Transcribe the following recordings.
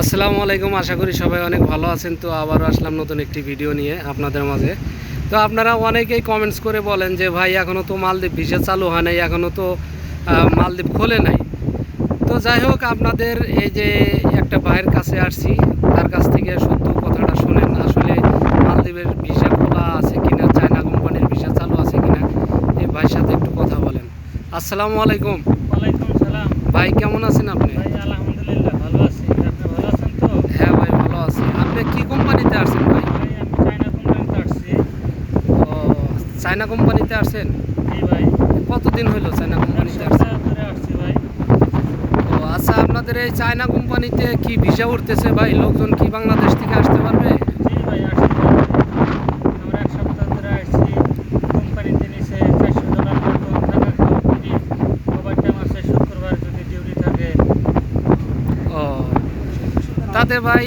আসসালামু আলাইকুম আশা করি সবাই অনেক ভালো আছেন। তো আবারও আসলাম নতুন একটি ভিডিও নিয়ে আপনাদের মাঝে। তো আপনারা অনেকেই কমেন্টস করে বলেন যে ভাই এখনও তো মালদ্বীপ ভিসা চালু হয় নাই এখনও তো মালদ্বীপ খোলে নাই। তো যাই হোক আপনাদের এই যে একটা ভাইয়ের কাছে আসছি তার কাছ থেকে সত্য কথাটা শুনেন আসলে মালদ্বীপের ভিসা খোলা আছে কিনা চায়না কোম্পানির ভিসা চালু আছে কিনা এই ভাইয়ের সাথে একটু কথা বলেন। আসসালামু আলাইকুম। ভাই কেমন আছেন আপনি ভাই আলহামদুলিল্লাহ ভালো আছি আপনি ভালো আছেন তো হ্যাঁ ভাই ভালো আছি আপনি কি কোম্পানিতে আসছেন ভাই ভাই আমি চায়না কোম্পানিতে আসছি ও চায়না কোম্পানিতে আসেন জি ভাই। কতদিন হইল চায়না কোম্পানিতে আসছেন? ভাই। আচ্ছা আপনাদের এই চায়না কোম্পানিতে কি ভিসা উঠতেছে ভাই? লোকজন কি বাংলাদেশ থেকে আসতে পারবে? তাতে ভাই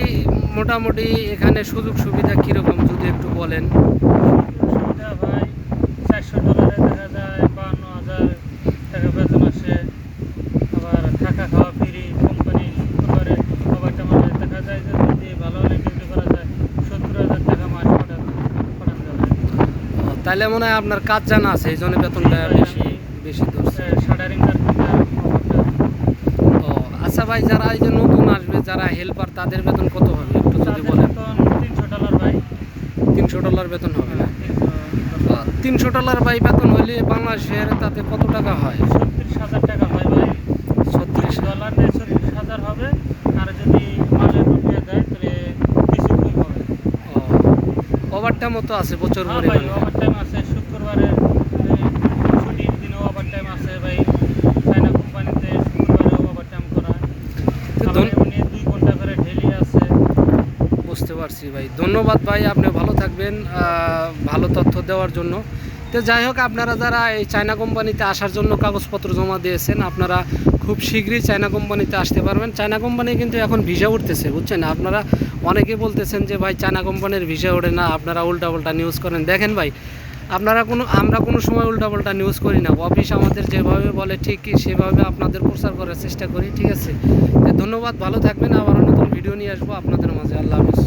মোটামুটি এখানে সুযোগ সুবিধা কীরকম যদি একটু বলেন? সুবিধা ভাই চারশো ডলারে দেখা যায় বান্ন হাজার টাকা বেতন আসে আবার থাকা খাওয়া ফ্রি কোম্পানি দেখা যায় যে যদি ভালো হলে ডিউটি করা যায় সত্তর হাজার টাকা মাস পাঠান পাঠান যাবে। তাহলে মনে হয় আপনার কাজ জানা আছে এই জন্য বেতনটা বেশি বেশি ধরছে। শাটারিং কার্পেন্টার ও আচ্ছা ভাই যারা এই যে নতুন আসবে যারা হেল্পার তাদের বেতন কত হবে? একটু যদি বলেন। তিনশো ডলার ভাই। তিনশো ডলার বেতন হবে না? তিনশো তিনশো ডলার ভাই বেতন হইলে বাংলাদেশের তাতে কত টাকা হয়? ছত্রিশ হাজার টাকা হয় ভাই ছত্রিশ ডলার দিয়ে ছত্রিশ হাজার হবে আর যদি মালের রুপিয়ে দেয় তাহলে কিছু কম হবে ওভারটা মতো আছে প্রচুর ভরে ভাই পরিমাণে ওভার টাইম আছে শুক্রবারে ছুটির দিনে ওভার টাইম আছে ভাই। চায়না কোম্পানিতে শুক্রবারে ওভার টাইম করা এমনি দুই ঘণ্টা করে ঢেলি আছে। বুঝতে পারছি ভাই। ধন্যবাদ ভাই আপনি ভালো থাকবেন ভালো তথ্য দেওয়ার জন্য। তো যাই হোক, আপনারা যারা এই চায়না কোম্পানিতে আসার জন্য কাগজপত্র জমা দিয়েছেন, আপনারা খুব শীঘ্রই চায়না কোম্পানিতে আসতে পারবেন। চায়না কোম্পানি কিন্তু এখন ভিসা উঠতেছে, বুঝছেন? আপনারা অনেকে বলতেছেন যে, ভাই, চায়না কোম্পানির ভিসা ওঠে না, আপনারা উল্টাপাল্টা নিউজ করেন। দেখেন ভাই, আপনারা কোনো, আমরা কোনো সময় উল্টাপাল্টা নিউজ করি না। অফিস আমাদের যেভাবে বলে ঠিক সেভাবে আপনাদের প্রচার করার চেষ্টা করি, ঠিক আছে? ধন্যবাদ, ভালো থাকবেন। আবার নতুন ভিডিও নিয়ে আসব আপনাদের মাঝে। আল্লাহ হাফিজ।